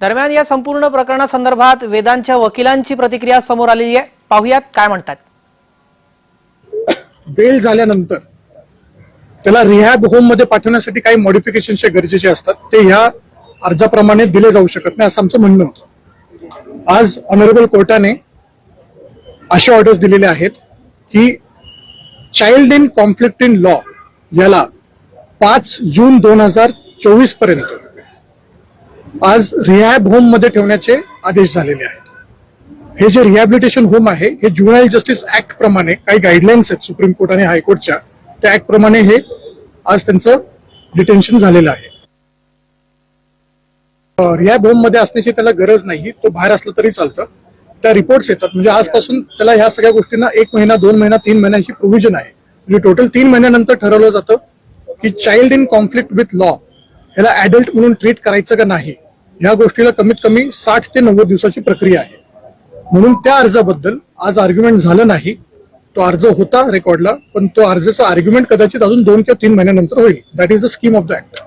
दरम्यान या संपूर्ण प्रकरणासंदर्भात वेदांच्या वकिलांची प्रतिक्रिया समोर आलेली आहे. पाहुयात काय म्हणतात. बेल झाल्यानंतर त्याला रिहॅब होममध्ये पाठवण्यासाठी काही मॉडिफिकेशन गरजेचे असतात. ते ह्या अर्जाप्रमाणे दिले जाऊ शकत नाही असं आमचं म्हणणं होतं. आज ऑनरेबल कोर्टाने असे ऑर्डर्स दिलेले आहेत की child in conflict in law याला पाच जून दोन हजार चोवीसपर्यंत आज रिहॅब होममध्ये ठेवण्याचे आदेश झालेले आहेत. हे जे रिहॅबिलिटेशन होम आहे हे ज्युनाईल जस्टिस ऍक्ट प्रमाणे काही गाईडलाईन्स आहेत सुप्रीम कोर्ट आणि हायकोर्टच्या त्या ऍक्ट प्रमाणे हे आज त्यांचं डिटेन्शन झालेलं आहे. रिहॅब होममध्ये असण्याची त्याला गरज नाही तो बाहेर असला तरी चालतं. त्या रिपोर्ट्स येतात म्हणजे आजपासून त्याला ह्या सगळ्या गोष्टींना एक महिना दोन महिना तीन महिन्याची प्रोव्हिजन आहे. म्हणजे टोटल तीन महिन्यानंतर ठरवलं जातं की child in conflict with law ह्याला ऍडल्ट म्हणून ट्रीट करायचं का नाही? या गोष्टीला कमीत कमी साठ ते नव्वद दिवसाची प्रक्रिया आहे. म्हणून त्या अर्जाबद्दल आज आर्ग्युमेंट झालं नाही. तो अर्ज होता रेकॉर्डला पण तो अर्जाचा आर्ग्युमेंट कदाचित अजून दोन किंवा तीन महिन्यानंतर होईल. That is the scheme of the act